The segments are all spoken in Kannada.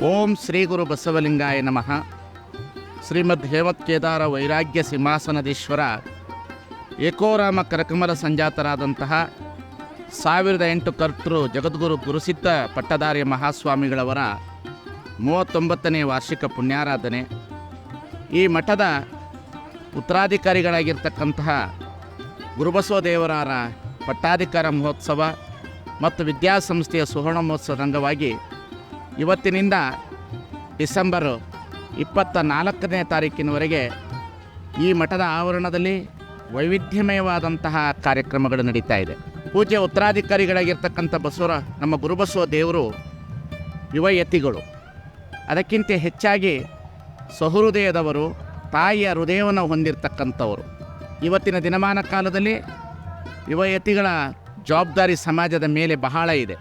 ಓಂ ಶ್ರೀ ಗುರು ಬಸವಲಿಂಗಾಯ ನಮಃ. ಶ್ರೀಮದ್ ಹೇಮತ್ಕೇದಾರ ವೈರಾಗ್ಯ ಸಿಂಹಾಸನದೀಶ್ವರ ಏಕೋರಾಮ ಕರಕಮಲ ಸಂಜಾತರಾದಂತಹ ಸಾವಿರದ ಎಂಟು ಕರ್ತೃ ಜಗದ್ಗುರು ಗುರುಸಿದ್ಧ ಪಟ್ಟದಾರ್ಯ ಮಹಾಸ್ವಾಮಿಗಳವರ ಮೂವತ್ತೊಂಬತ್ತನೇ ವಾರ್ಷಿಕ ಪುಣ್ಯಾರಾಧನೆ. ಈ ಮಠದ ಉತ್ತರಾಧಿಕಾರಿಗಳಾಗಿರ್ತಕ್ಕಂತಹ ಗುರುಬಸವ ದೇವರಾರ ಪಟ್ಟಾಧಿಕಾರ ಮಹೋತ್ಸವ ಮತ್ತು ವಿದ್ಯಾಸಂಸ್ಥೆಯ ಸುವರ್ಣ ಮಹೋತ್ಸವದ ಅಂಗವಾಗಿ ಇವತ್ತಿನಿಂದ ಡಿಸೆಂಬರು ಇಪ್ಪತ್ತ ನಾಲ್ಕನೇ ತಾರೀಕಿನವರೆಗೆ ಈ ಮಠದ ಆವರಣದಲ್ಲಿ ವೈವಿಧ್ಯಮಯವಾದಂತಹ ಕಾರ್ಯಕ್ರಮಗಳು ನಡೀತಾ ಇದೆ. ಪೂಜೆ ಉತ್ತರಾಧಿಕಾರಿಗಳಾಗಿರ್ತಕ್ಕಂಥ ಬಸವರ, ನಮ್ಮ ಗುರುಬಸವ ದೇವರು ಯುವಯತಿಗಳು ಅದಕ್ಕಿಂತ ಹೆಚ್ಚಾಗಿ ಸಹೃದಯದವರು, ತಾಯಿಯ ಹೃದಯವನ್ನು ಹೊಂದಿರತಕ್ಕಂಥವರು. ಇವತ್ತಿನ ದಿನಮಾನ ಕಾಲದಲ್ಲಿ ಯುವಯತಿಗಳ ಜವಾಬ್ದಾರಿ ಸಮಾಜದ ಮೇಲೆ ಬಹಳ ಇದೆ.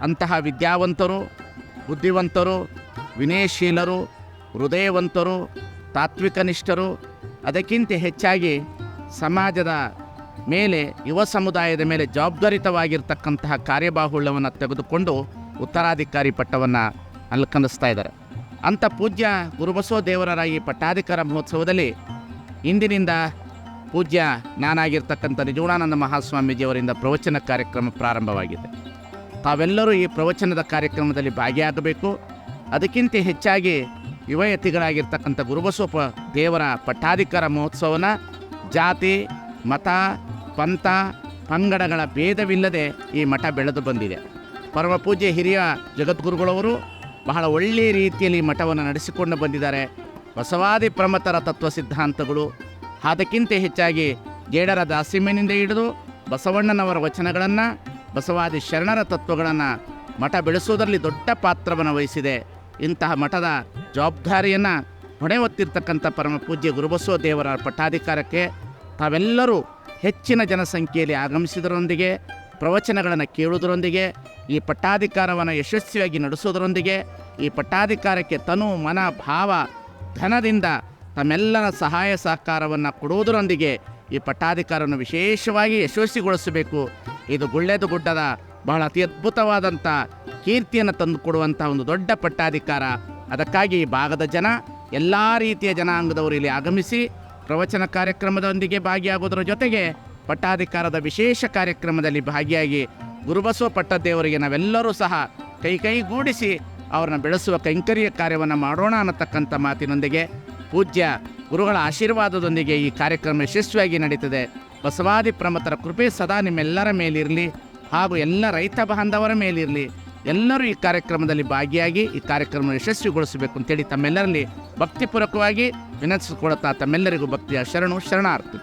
ಅಂತಹ ವಿದ್ಯಾವಂತರು ಬುದ್ಧಿವಂತರು, ವಿನಯಶೀಲರು, ಹೃದಯವಂತರು, ತಾತ್ವಿಕನಿಷ್ಠರು, ಅದಕ್ಕಿಂತ ಹೆಚ್ಚಾಗಿ ಸಮಾಜದ ಮೇಲೆ, ಯುವ ಸಮುದಾಯದ ಮೇಲೆ ಜವಾಬ್ದಾರಿತವಾಗಿರ್ತಕ್ಕಂತಹ ಕಾರ್ಯಬಾಹುಳ್ಯವನ್ನು ತೆಗೆದುಕೊಂಡು ಉತ್ತರಾಧಿಕಾರಿ ಪಟ್ಟವನ್ನು ಅಲ್ಕಂದಿಸ್ತಾ ಇದ್ದಾರೆ. ಅಂಥ ಪೂಜ್ಯ ಗುರುಬಸವ ದೇವರರ ಈ ಪಟ್ಟಾಧಿಕಾರ ಮಹೋತ್ಸವದಲ್ಲಿ ಇಂದಿನಿಂದ ಪೂಜ್ಯ ನಾನಾಗಿರ್ತಕ್ಕಂಥ ನಿಜಗುಣಾನಂದ ಮಹಾಸ್ವಾಮೀಜಿಯವರಿಂದ ಪ್ರವಚನ ಕಾರ್ಯಕ್ರಮ ಪ್ರಾರಂಭವಾಗಿದೆ. ತಾವೆಲ್ಲರೂ ಈ ಪ್ರವಚನದ ಕಾರ್ಯಕ್ರಮದಲ್ಲಿ ಭಾಗಿಯಾಗಬೇಕು. ಅದಕ್ಕಿಂತ ಹೆಚ್ಚಾಗಿ ಯುವಯತಿಗಳಾಗಿರ್ತಕ್ಕಂಥ ಗುರುಬಸವ ಪ ದೇವರ ಪಟ್ಟಾಧಿಕಾರ ಮಹೋತ್ಸವನ ಜಾತಿ, ಮತ, ಪಂಥ, ಪಂಗಡಗಳ ಭೇದವಿಲ್ಲದೆ ಈ ಮಠ ಬೆಳೆದು ಬಂದಿದೆ. ಪರಮ ಪೂಜ್ಯ ಹಿರಿಯ ಜಗದ್ಗುರುಗಳವರು ಬಹಳ ಒಳ್ಳೆಯ ರೀತಿಯಲ್ಲಿ ಮಠವನ್ನು ನಡೆಸಿಕೊಂಡು ಬಂದಿದ್ದಾರೆ. ಬಸವಾದಿ ಪ್ರಮತರ ತತ್ವ ಸಿದ್ಧಾಂತಗಳು, ಅದಕ್ಕಿಂತ ಹೆಚ್ಚಾಗಿ ಜೇಡರ ದಾಸಿಮ್ಮನಿಂದ ಹಿಡಿದು ಬಸವಣ್ಣನವರ ವಚನಗಳನ್ನು ಬಸವಾದಿ ಶರಣರ ತತ್ವಗಳನ್ನು ಮಠ ಬೆಳೆಸುವುದರಲ್ಲಿ ದೊಡ್ಡ ಪಾತ್ರವನ್ನು ವಹಿಸಿದೆ. ಇಂತಹ ಮಠದ ಜವಾಬ್ದಾರಿಯನ್ನು ಹೊಣೆ ಹೊತ್ತಿರ್ತಕ್ಕಂಥ ಪರಮ ಪೂಜ್ಯ ಗುರುಬಸವ ದೇವರ ಪಟ್ಟಾಧಿಕಾರಕ್ಕೆ ತಾವೆಲ್ಲರೂ ಹೆಚ್ಚಿನ ಜನಸಂಖ್ಯೆಯಲ್ಲಿ ಆಗಮಿಸಿದರೊಂದಿಗೆ, ಪ್ರವಚನಗಳನ್ನು ಕೇಳುವುದರೊಂದಿಗೆ, ಈ ಪಟ್ಟಾಧಿಕಾರವನ್ನು ಯಶಸ್ವಿಯಾಗಿ ನಡೆಸೋದರೊಂದಿಗೆ ಈ ಪಟ್ಟಾಧಿಕಾರಕ್ಕೆ ತನು ಮನ ಭಾವ ಧನದಿಂದ ತಮ್ಮೆಲ್ಲರ ಸಹಾಯ ಸಹಕಾರವನ್ನು ಕೊಡುವುದರೊಂದಿಗೆ ಈ ಪಟ್ಟಾಧಿಕಾರವನ್ನು ವಿಶೇಷವಾಗಿ ಯಶಸ್ವಿಗೊಳಿಸಬೇಕು. ಇದು ಗುಳ್ಳೆದು ಗುಡ್ಡದ ಬಹಳ ಅತಿ ಅದ್ಭುತವಾದಂಥ ಕೀರ್ತಿಯನ್ನು ತಂದುಕೊಡುವಂಥ ಒಂದು ದೊಡ್ಡ ಪಟ್ಟಾಧಿಕಾರ. ಅದಕ್ಕಾಗಿ ಈ ಭಾಗದ ಜನ ಎಲ್ಲ ರೀತಿಯ ಜನಾಂಗದವರು ಇಲ್ಲಿ ಆಗಮಿಸಿ ಪ್ರವಚನ ಕಾರ್ಯಕ್ರಮದೊಂದಿಗೆ ಭಾಗಿಯಾಗೋದರ ಜೊತೆಗೆ ಪಟ್ಟಾಧಿಕಾರದ ವಿಶೇಷ ಕಾರ್ಯಕ್ರಮದಲ್ಲಿ ಭಾಗಿಯಾಗಿ ಗುರುಬಸವ ಪಟ್ಟದೇವರಿಗೆ ನಾವೆಲ್ಲರೂ ಸಹ ಕೈ ಕೈಗೂಡಿಸಿ ಅವರನ್ನು ಬೆಳೆಸುವ ಕೈಂಕರ್ಯ ಕಾರ್ಯವನ್ನು ಮಾಡೋಣ ಅನ್ನತಕ್ಕಂಥ ಮಾತಿನೊಂದಿಗೆ ಪೂಜ್ಯ ಗುರುಗಳ ಆಶೀರ್ವಾದದೊಂದಿಗೆ ಈ ಕಾರ್ಯಕ್ರಮ ಯಶಸ್ವಿಯಾಗಿ ನಡೀತದೆ. ಬಸವಾದಿ ಪ್ರಮತರ ಕೃಪೆ ಸದಾ ನಿಮ್ಮೆಲ್ಲರ ಮೇಲಿರಲಿ ಹಾಗೂ ಎಲ್ಲ ರೈತ ಬಾಂಧವರ ಮೇಲಿರಲಿ. ಎಲ್ಲರೂ ಈ ಕಾರ್ಯಕ್ರಮದಲ್ಲಿ ಭಾಗಿಯಾಗಿ ಈ ಕಾರ್ಯಕ್ರಮ ಯಶಸ್ವಿಗೊಳಿಸಬೇಕು ಅಂತೇಳಿ ತಮ್ಮೆಲ್ಲರಲ್ಲಿ ಭಕ್ತಿಪೂರ್ವಕವಾಗಿ ವಿನಂತಿಸಿಕೊಡುತ್ತಾ ತಮ್ಮೆಲ್ಲರಿಗೂ ಭಕ್ತಿಯ ಶರಣು ಶರಣಾರ್ಥಿ